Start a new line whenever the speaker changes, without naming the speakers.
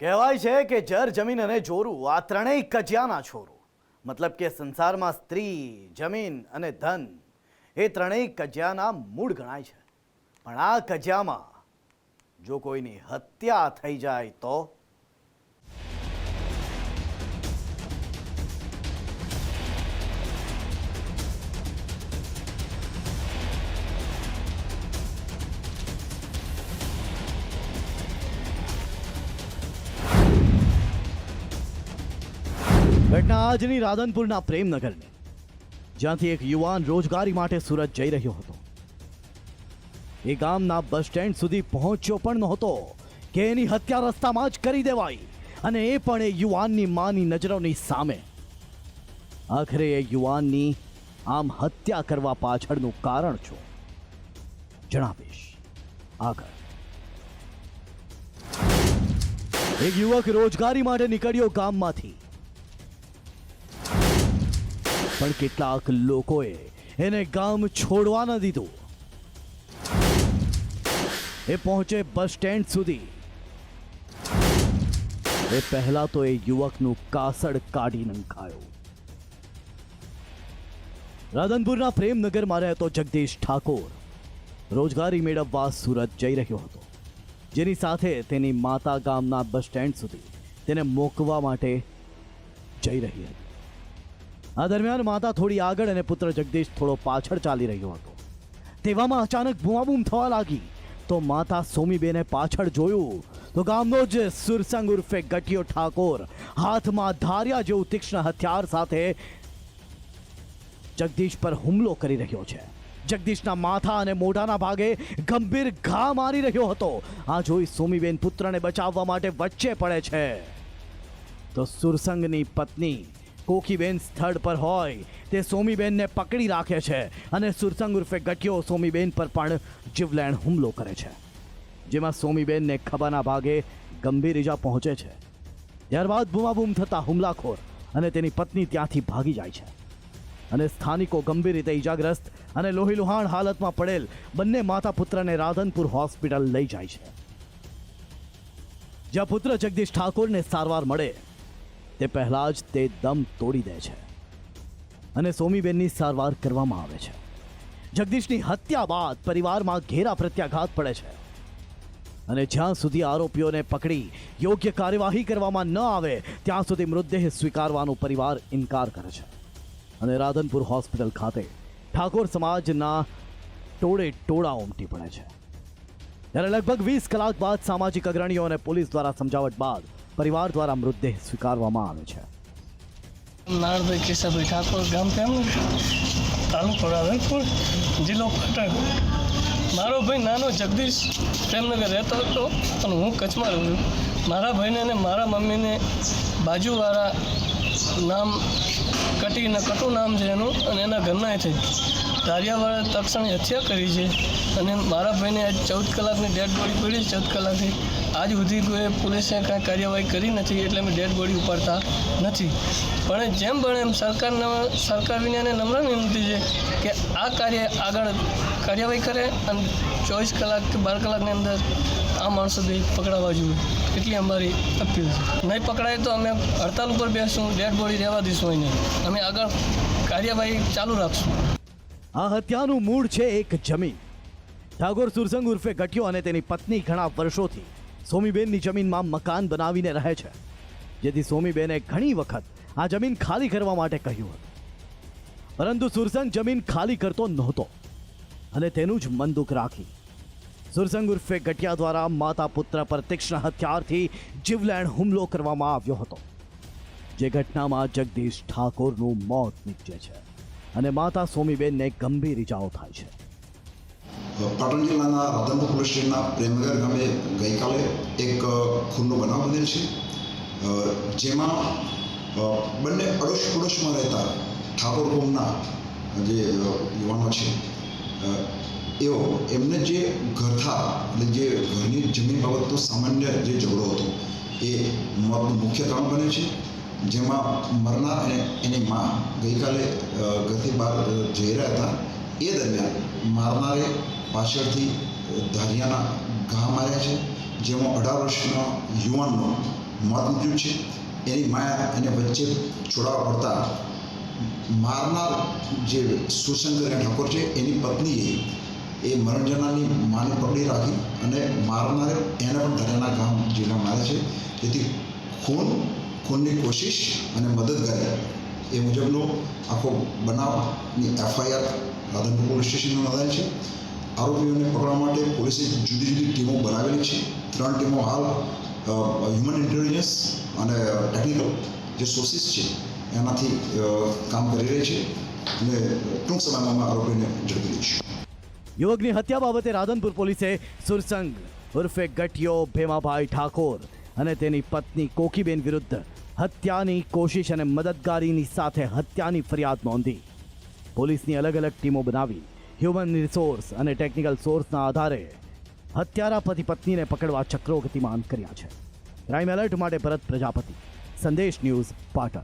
કહેવાય છે કે જર જમીન અને જોરું, આ ત્રણેય કજિયાના છોરું. મતલબ કે સંસારમાં સ્ત્રી, જમીન અને ધન, એ ત્રણેય કજિયાના મૂળ ગણાય છે. પણ આ કજિયામાં જો કોઈની હત્યા થઈ જાય તો ઘટના આજની રાધનપુરના પ્રેમનગરની, જ્યાંથી એક યુવાન રોજગારી માટે સુરત જઈ રહ્યો હતો. એ ગામના બસ સ્ટેન્ડ સુધી પહોંચ્યો પણ નહોતો કે એની હત્યા રસ્તામાં જ કરી દેવાઈ અને એ પણ એ યુવાનની માની નજરોની સામે. આખરે એ યુવાનની આમ હત્યા કરવા પાછળનું કારણ છું જણાવીશ. આગળ. એક યુવક રોજગારી માટે નીકળ્યો ગામમાંથી. પણ કેટલાક લોકોએ એને ગામ છોડવા ન દીધું. એ પહોંચે બસ સ્ટેન્ડ સુધી. એ પહેલા તો એ યુવકનું કાસડ કાઢી નંખાયો રાધનપુરના પ્રેમનગરમાં રહેતો જગદીશ ઠાકોર રોજગારી મેળવવા સુરત જઈ રહ્યો હતો, જેની સાથે તેની માતા ગામના બસ સ્ટેન્ડ સુધી તેને મોકવા માટે જઈ રહી હતી. આ દરમિયાન માતા થોડી આગળ અને પુત્ર જગદીશ થોડો પાછળ ચાલી રહ્યો હતો. તેવામાં અચાનક બૂમાબૂમ થવા લાગી. તો માતા સોમીબેને પાછળ જોયું. તો ગામનો જ સુરસંગ ઉર્ફે ગટિયો ઠાકોર હાથમાં ધાર્યા જેવું તીક્ષ્ણ હથિયાર સાથે જગદીશ પર હુમલો કરી રહ્યો છે. જગદીશના માથા અને મોઢાના ભાગે ગંભીર ઘા મારી રહ્યો હતો. આ જોઈ સોમીબેન પુત્રને બચાવવા માટે વચ્ચે પડે છે. તો સુરસંગની પત્ની કોકીબેન સ્થળ પર હોય, તે સોમીબેનને પકડી રાખે છે અને સુરસંગ ઉર્ફે ગટિયો સોમીબેન પર પણ જીવલેણ હુમલો કરે છે. જેમાં સોમીબેનને ખભાના ભાગે ગંભીર ઈજા પહોંચે છે. ત્યારબાદ બૂમાબૂમ થતા હુમલાખોર અને તેની પત્ની ત્યાંથી ભાગી જાય છે. અને સ્થાનિકો ગંભીર રીતે ઈજાગ્રસ્ત અને લોહીલુહાણ હાલતમાં પડેલ બંને માતા પુત્રને રાધનપુર હોસ્પિટલ લઈ જાય છે. જ્યાં પુત્ર જગદીશ ઠાકોરને સારવાર મળે તે પહેલાં જ તે દમ તોડી દે છે. અને સોમીબેનની સારવાર કરવામાં આવે છે. જગદીશની હત્યા બાદ પરિવારમાં ઘેરા પ્રત્યાઘાત પડે છે. અને જ્યાં સુધી આરોપીઓને પકડી યોગ્ય કાર્યવાહી કરવામાં ન આવે, ત્યાં સુધી મૃતદેહ સ્વીકારવાનો પરિવાર ઇનકાર કરે છે. અને રાધનપુર હોસ્પિટલ ખાતે ઠાકોર સમાજના ટોળે ટોળા ઉમટી પડે છે. ત્યારે લગભગ વીસ કલાક બાદ સામાજિક અગ્રણીઓ અને પોલીસ દ્વારા સમજાવટ બાદ પરિવાર દ્વારા મૃતદેહ સ્વીકારવામાં આવે છે.
નારણભાઈ કેશાભાઈ ઠાકોર ગામ કેમનું તાલુકો રાધનપુર જિલ્લો પાટણ. મારો ભાઈ નાનો જગદીશ પ્રેમનગર રહેતો હતો અને હું કચ્છમાં રહું છું. મારા ભાઈને અને મારા મમ્મીને બાજુવાળા નામ કટીને કટુ નામ છે એનું અને એના ઘરના છે. ધારિયાવાળા તક્ષણે હત્યા કરી છે. અને મારા ભાઈને આજ ચૌદ કલાકની ડેડ બોડી પડી, ચૌદ કલાકથી આજ સુધી કોઈ પોલીસે કાંઈ કાર્યવાહી કરી નથી એટલે અમે ડેડ બોડી ઉપાડતા નથી. પણ જેમ પણ એમ સરકારના સરકાર વિનાને નમ્ર વિનંતી છે કે આ કાર્ય આગળ કાર્યવાહી કરે અને ચોવીસ કલાક કે બાર કલાકની અંદર આ માણસો બે પકડાવવા જોઈએ. એટલી અમારી અપીલ છે. નહીં પકડાય તો અમે હડતાલ ઉપર બેસશું ડેડ બોડી રહેવા દઈશું એને. અમે આગળ કાર્યવાહી ચાલુ રાખશું.
આ હત્યાનું મૂળ છે એક જમીન. ઠાકોર સુરસંગ ઉર્ફે ગઠિયો અને તેની પત્ની ઘણા વર્ષોથી સોમીબેનની જમીનમાં મકાન બનાવીને રહે છે. જેથી સોમીબેને ઘણી વખત આ જમીન ખાલી કરવા માટે કહ્યું હતું. પરંતુ સુરસંગ જમીન ખાલી કરતો નહોતો અને તેનું જ મન દુઃખ રાખી સુરસંગ ઉર્ફે ગઠિયા દ્વારા માતા પુત્ર પર તીક્ષ્ણ હથિયારથી જીવલેણ હુમલો કરવામાં આવ્યો હતો, જે ઘટનામાં જગદીશ ઠાકોરનું મોત નીપજે છે અને માતા સોમીબેનને ગંભીર ઇજાઓ થાય છે.
પાટણ જિલ્લાના રાધનપુર પોલીસ સ્ટેશનના પ્રેમનગર ગામે ગઈકાલે એક ખૂનનો બનાવ બનેલ છે. જેમાં બંને અડોશ પડોશમાં રહેતા ઠાકોર કોમના જે યુવાનો છે એઓ એમને જે ઘરથા એટલે જે ઘરની જમીન બાબતનો સામાન્ય જે ઝઘડો હતો, એ મોતનું મુખ્ય કારણ બને છે. જેમાં મરનાર અને એની મા ગઈકાલે ઘરથી બહાર જઈ રહ્યા હતા. એ દરમિયાન મારનારે પાછળથી ધારિયાના ઘા માર્યા છે, જેમાં અઢાર વર્ષના યુવાનનો મોત નીપજ્યું છે. એની માયા એને વચ્ચે છોડાવવા પડતા મારનાર જે સુશંકર ઠાકોર છે, એની પત્નીએ એ મરણજનાની માને પકડી રાખી અને મારનારે એને પણ ધરેના ગામ જિલ્લામાં મારે છે. તેથી ખૂન, ખૂનની કોશિશ અને મદદગારી એ મુજબનો આખો બનાવની એફઆઈઆર રાધનપુર પોલીસ સ્ટેશનમાં નોંધાયેલ છે. આરોપીઓને પકડવા માટે પોલીસે જુદી જુદી ટીમો બનાવેલી છે. ત્રણ ટીમો હાલ હ્યુમન ઇન્ટેલિજન્સ અને ટેકનિકલ જે સોર્સિસ છે, એનાથી કામ કરી રહી છે અને ટૂંક સમયમાં આરોપીને ઝડપી લઈશું.
યુવકની હત્યા બાબતે રાધનપુર પોલીસે સુરસંગ ઉર્ફે ગઠિયો ભેમાભાઈ ઠાકોર અને તેની પત્ની કોકીબેન વિરુદ્ધ હત્યાની કોશિશ અને મદદગારીની સાથે હત્યાની ફરિયાદ નોંધી. પોલીસની અલગ અલગ ટીમો બનાવી હ્યુમન રિસોર્સ અને ટેકનિકલ સોર્સના આધારે હત્યારા પતિ પત્નીને પકડવા ચક્રો ગતિમાન કર્યા છે. ક્રાઇમ એલર્ટ માટે ભરત પ્રજાપતિ. સંદેશ ન્યૂઝ પાટણ.